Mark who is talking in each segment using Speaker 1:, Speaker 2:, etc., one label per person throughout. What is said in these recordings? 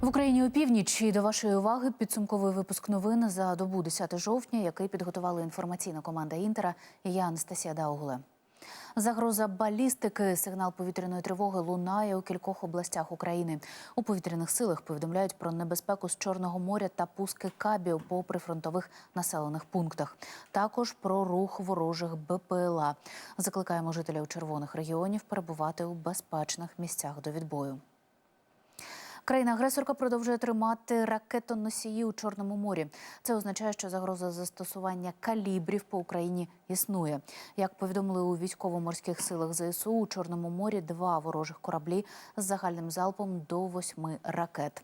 Speaker 1: В Україні у північ і до вашої уваги підсумковий випуск новин за добу 10 жовтня, який підготувала інформаційна команда Інтера. І я Анастасія Даугле. Загроза балістики, сигнал повітряної тривоги лунає у кількох областях України. У повітряних силах повідомляють про небезпеку з Чорного моря та пуски кабів по прифронтових населених пунктах. Також про рух ворожих БПЛА. Закликаємо жителів червоних регіонів перебувати у безпечних місцях до відбою. Країна-агресорка продовжує тримати ракетоносії у Чорному морі. Це означає, що загроза застосування калібрів по Україні існує. Як повідомили у військово-морських силах ЗСУ, у Чорному морі два ворожих кораблі з загальним залпом до восьми ракет.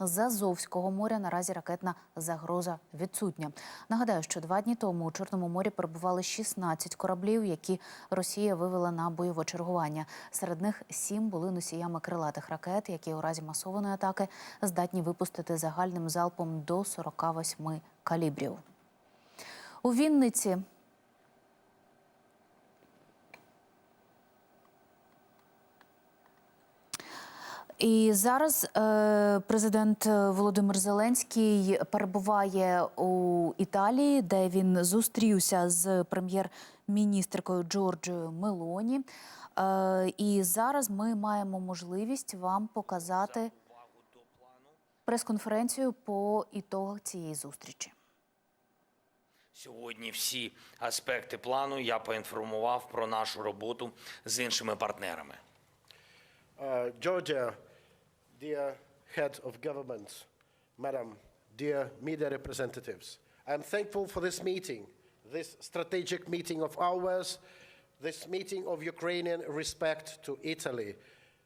Speaker 1: З Азовського моря наразі ракетна загроза відсутня. Нагадаю, що два дні тому у Чорному морі перебували 16 кораблів, які Росія вивела на бойове чергування. Серед них сім були носіями крилатих ракет, які у разі масованої атаки здатні випустити загальним залпом до 48 калібрів. У Вінниці І зараз е, президент Володимир Зеленський перебуває у Італії, де він зустрівся з прем'єр-міністркою Джорджією Мелоні. Е, і зараз ми маємо можливість вам показати прес-конференцію по ітогах цієї зустрічі.
Speaker 2: Сьогодні всі аспекти плану я поінформував про нашу роботу з іншими партнерами.
Speaker 3: Uh, Georgia, dear head of government, madam, dear media representatives, I'm thankful for this meeting, this strategic meeting of ours, this meeting of Ukrainian respect to Italy,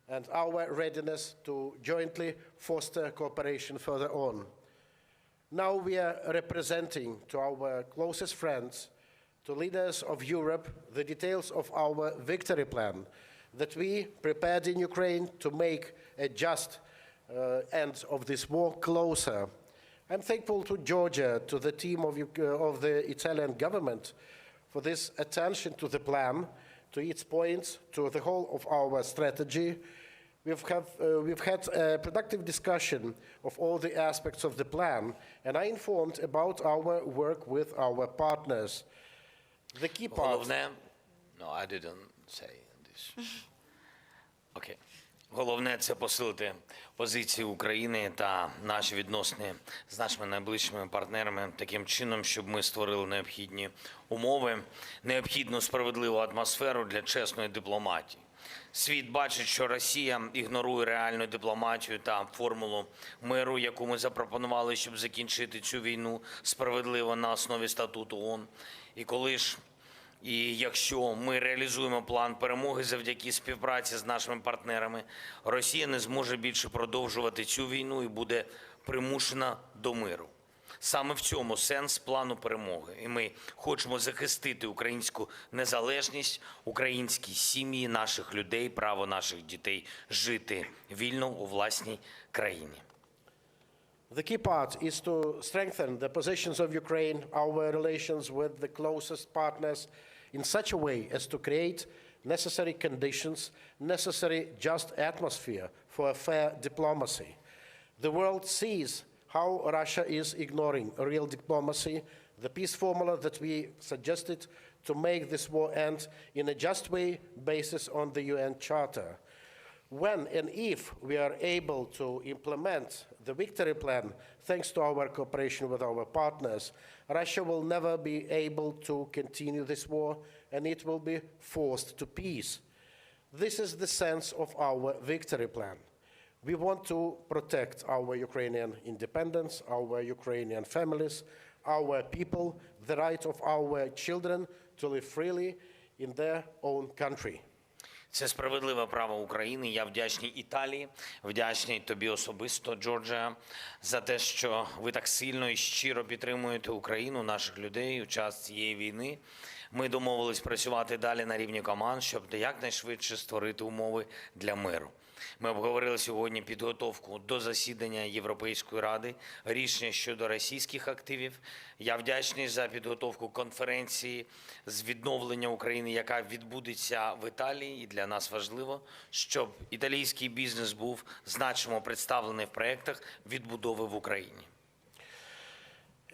Speaker 3: and our readiness to jointly foster cooperation further on. Now we are representing to our closest friends, to leaders of Europe, the details of our victory plan that we prepared in Ukraine to make a just uh, end of this war closer. I'm thankful to Georgia, to the team of, uh, of the Italian government for this attention to the plan, to its points, to the whole of our strategy, We've, have, uh, we've, had a productive discussion of all the aspects of the plan, and I informed about our work with our partners. The key part.
Speaker 2: All of them? No, I didn't say this. okay. Головне це посилити позиції України та наші відносини з нашими найближчими партнерами таким чином, щоб ми створили необхідні умови, необхідну справедливу атмосферу для чесної дипломатії. Світ бачить, що Росія ігнорує реальну дипломатію та формулу миру, яку ми запропонували, щоб закінчити цю війну справедливо на основі статуту ООН. І коли ж і якщо ми реалізуємо план перемоги завдяки співпраці з нашими партнерами, Росія не зможе більше продовжувати цю війну і буде примушена до миру. Саме в цьому сенс плану перемоги. І ми хочемо захистити українську незалежність, українські сім'ї, наших людей, право наших дітей жити вільно у власній країні.
Speaker 3: The key part is to strengthen the positions of Ukraine, our relations with the closest partners, in such a way as to create necessary conditions, necessary just atmosphere for a fair diplomacy. The world sees how Russia is ignoring real diplomacy, the peace formula that we suggested to make this war end in a just way basis on the UN Charter. When and if we are able to implement the victory plan, thanks to our cooperation with our partners, Russia will never be able to continue this war and it will be forced to peace. This is the sense of our victory plan. We want to protect our Ukrainian independence, our Ukrainian families, our people, the right of our children to live freely in their own country.
Speaker 2: Це справедливе право України. Я вдячний Італії, вдячний тобі особисто, Джорджа, за те, що ви так сильно і щиро підтримуєте Україну, наших людей у час цієї війни. Ми домовились працювати далі на рівні команд, щоб якнайшвидше створити умови для миру. Ми обговорили сьогодні підготовку до засідання Європейської ради, рішення щодо російських активів. Я вдячний за підготовку конференції з відновлення України, яка відбудеться в Італії. І для нас важливо, щоб італійський бізнес був значимо представлений в проєктах відбудови в Україні.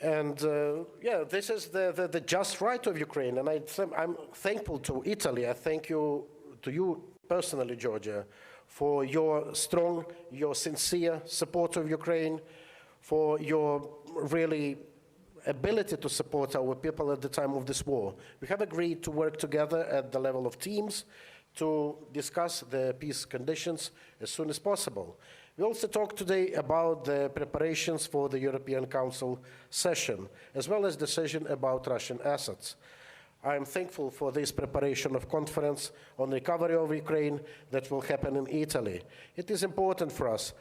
Speaker 3: And uh, yeah, this is the, the, the just right of Ukraine. And I I'm thankful to Italy. I thank you to you personally, Georgia, for your strong, your sincere support of Ukraine, for your really ability to support our people at the time of this war. We have agreed to work together at the level of teams to discuss the peace conditions as soon as possible. We also talked today about the preparations for the European Council session, as well as decision about Russian assets. I am thankful for this preparation of conference on recovery of Ukraine that will happen in Italy. It is important for us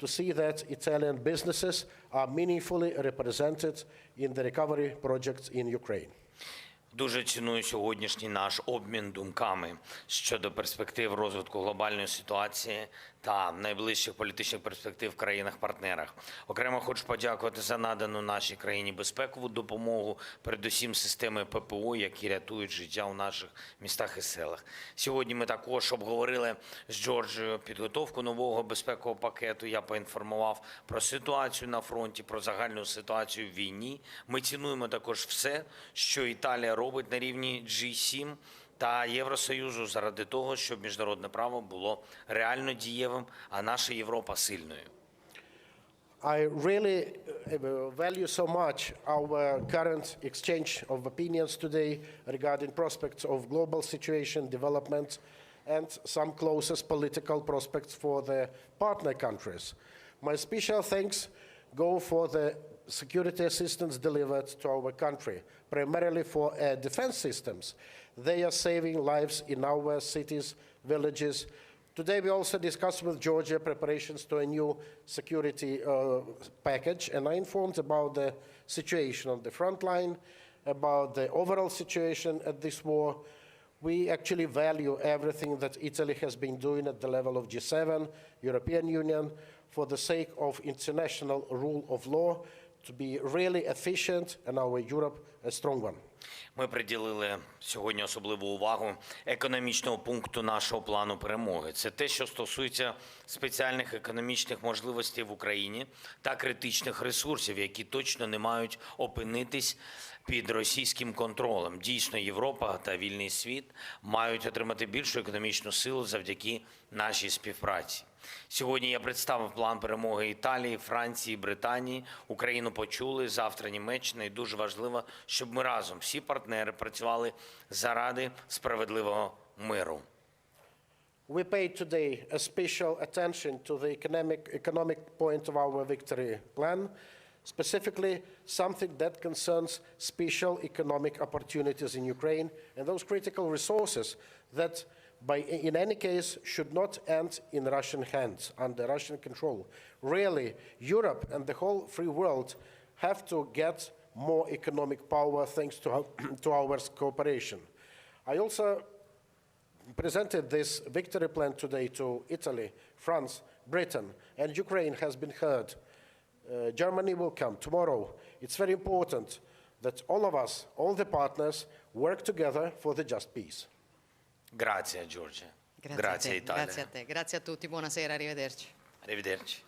Speaker 3: to see that Italian businesses are meaningfully represented in the recovery projects in Ukraine.
Speaker 2: Дуже ціную сьогоднішній наш обмін думками щодо перспектив розвитку глобальної ситуації та найближчих політичних перспектив в країнах-партнерах. Окремо хочу подякувати за надану нашій країні безпекову допомогу, передусім системи ППО, які рятують життя у наших містах і селах. Сьогодні ми також обговорили з Джорджією підготовку нового безпекового пакету. Я поінформував про ситуацію на фронті, про загальну ситуацію в війні. Ми цінуємо також все, що Італія робить на рівні G7 та Євросоюзу заради того, щоб міжнародне право було реально дієвим, а наша Європа сильною.
Speaker 3: I really uh, value so much our current exchange of opinions today regarding prospects of global situation, development, and some closest political prospects for the partner countries. My special thanks go for the security assistance delivered to our country, primarily for air defense systems. They are saving lives in our cities, villages, Today, we also discussed with Georgia preparations to a new security uh, package, and I informed about the situation on the front line, about the overall situation at this war. We actually value everything that Italy has been doing at the level of G7, European Union, for the sake of international rule of law, to be really efficient and our Europe a strong one.
Speaker 2: Ми приділили сьогодні особливу увагу економічного пункту нашого плану перемоги. Це те, що стосується спеціальних економічних можливостей в Україні та критичних ресурсів, які точно не мають опинитись під російським контролем. Дійсно, Європа та вільний світ мають отримати більшу економічну силу завдяки нашій співпраці. Сьогодні я представив план перемоги Італії, Франції, Британії. Україну почули завтра Німеччина, і дуже важливо, щоб ми разом, всі партнери, працювали заради справедливого миру.
Speaker 3: We paid today a special attention to the economic, economic point of our victory plan, specifically something that concerns special economic opportunities in Ukraine and those critical resources that, by, in any case, should not end in Russian hands, under Russian control. Really, Europe and the whole free world have to get more economic power thanks to our, to our cooperation. I also presented this victory plan today to Italy, France, Britain, and Ukraine has been heard. Uh, Germany will come tomorrow. It's very important that all of us, all the partners, work together for the just peace.
Speaker 2: Grazie Giorgia.
Speaker 4: Grazie,
Speaker 2: grazie
Speaker 4: a te,
Speaker 2: Italia.
Speaker 4: Grazie a te, grazie a tutti, buonasera, arrivederci.
Speaker 2: Arrivederci.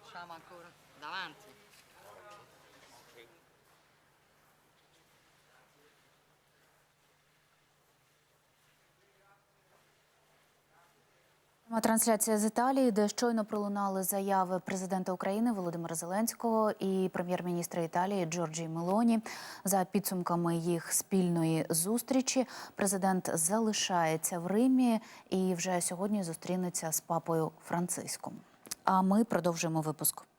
Speaker 4: Facciamo ancora davanti.
Speaker 1: Трансляція з Італії, де щойно пролунали заяви президента України Володимира Зеленського і прем'єр-міністра Італії Джорджії Мелоні. За підсумками їх спільної зустрічі, президент залишається в Римі і вже сьогодні зустрінеться з папою Франциском. А ми продовжуємо випуск.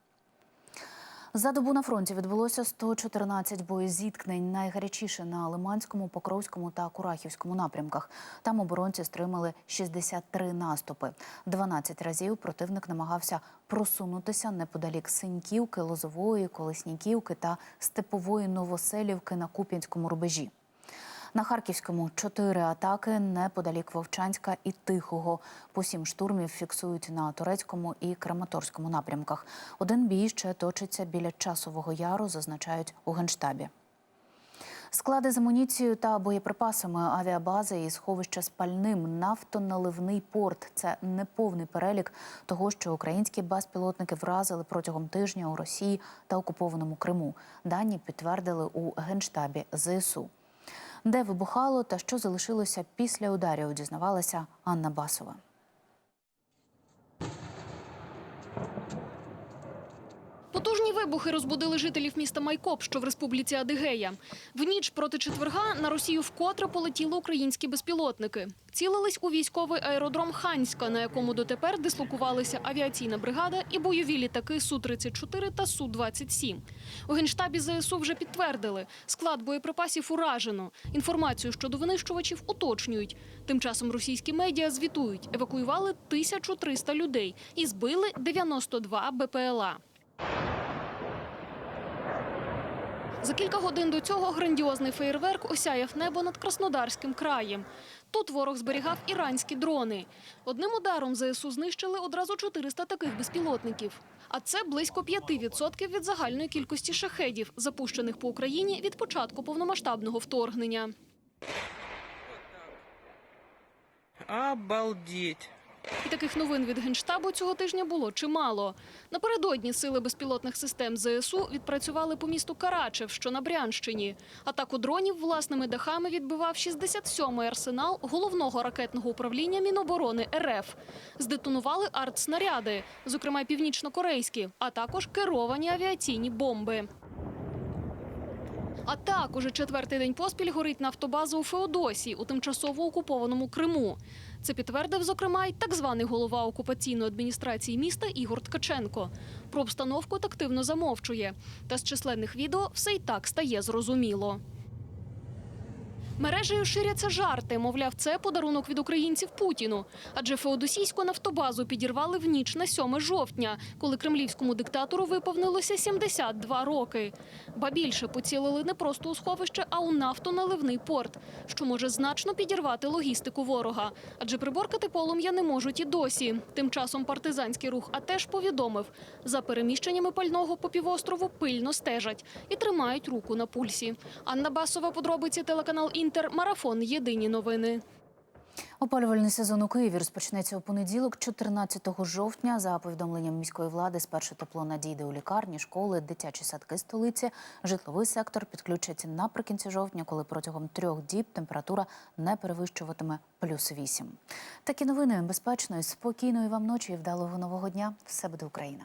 Speaker 1: За добу на фронті відбулося 114 боєзіткнень, найгарячіше на Лиманському, Покровському та Курахівському напрямках. Там оборонці стримали 63 наступи. 12 разів противник намагався просунутися неподалік Синьківки, Лозової, Колесніківки та Степової Новоселівки на Куп'янському рубежі. На Харківському чотири атаки неподалік Вовчанська і Тихого. По сім штурмів фіксують на турецькому і Краматорському напрямках. Один бій ще точиться біля часового яру, зазначають у генштабі. Склади з амуніцією та боєприпасами, авіабази і сховища з пальним, нафтоналивний порт це неповний перелік того, що українські безпілотники вразили протягом тижня у Росії та окупованому Криму. Дані підтвердили у генштабі ЗСУ. Де вибухало та що залишилося після ударів, дізнавалася Анна Басова.
Speaker 5: Потужні вибухи розбудили жителів міста Майкоп, що в республіці Адигея. В ніч проти четверга на Росію вкотре полетіли українські безпілотники. Цілились у військовий аеродром Ханська, на якому дотепер дислокувалися авіаційна бригада і бойові літаки Су-34 та Су-27. У генштабі ЗСУ вже підтвердили, склад боєприпасів уражено. Інформацію щодо винищувачів уточнюють. Тим часом російські медіа звітують, евакуювали 1300 людей і збили 92 БПЛА. За кілька годин до цього грандіозний феєрверк осяяв небо над Краснодарським краєм. Тут ворог зберігав іранські дрони. Одним ударом ЗСУ знищили одразу 400 таких безпілотників. А це близько 5% від загальної кількості шахедів, запущених по Україні від початку повномасштабного вторгнення.
Speaker 6: Обалдеть.
Speaker 5: І таких новин від генштабу цього тижня було чимало. Напередодні сили безпілотних систем ЗСУ відпрацювали по місту Карачев, що на Брянщині. Атаку дронів власними дахами відбивав 67-й арсенал головного ракетного управління Міноборони РФ. Здетонували артснаряди, зокрема північно-корейські, а також керовані авіаційні бомби. А так, уже четвертий день поспіль горить нафтобаза у Феодосії у тимчасово окупованому Криму. Це підтвердив, зокрема, й так званий голова окупаційної адміністрації міста Ігор Ткаченко. Про обстановку тактивно замовчує. Та з численних відео все й так стає зрозуміло. Мережею ширяться жарти. Мовляв, це подарунок від українців Путіну. Адже феодосійську нафтобазу підірвали в ніч на 7 жовтня, коли кремлівському диктатору виповнилося 72 роки. Ба більше поцілили не просто у сховище, а у нафтоналивний порт, що може значно підірвати логістику ворога. Адже приборкати полум'я не можуть і досі. Тим часом партизанський рух АТЕШ повідомив, за переміщеннями пального по півострову пильно стежать і тримають руку на пульсі. Анна Басова, подробиці телеканал Інтер, марафон. Єдині новини.
Speaker 1: Опалювальний сезон у Києві розпочнеться у понеділок, 14 жовтня. За повідомленням міської влади, спершу тепло надійде у лікарні, школи, дитячі садки столиці. Житловий сектор підключиться наприкінці жовтня, коли протягом трьох діб температура не перевищуватиме плюс 8. Такі новини безпечної, спокійної вам ночі і вдалого нового дня. Все буде Україна.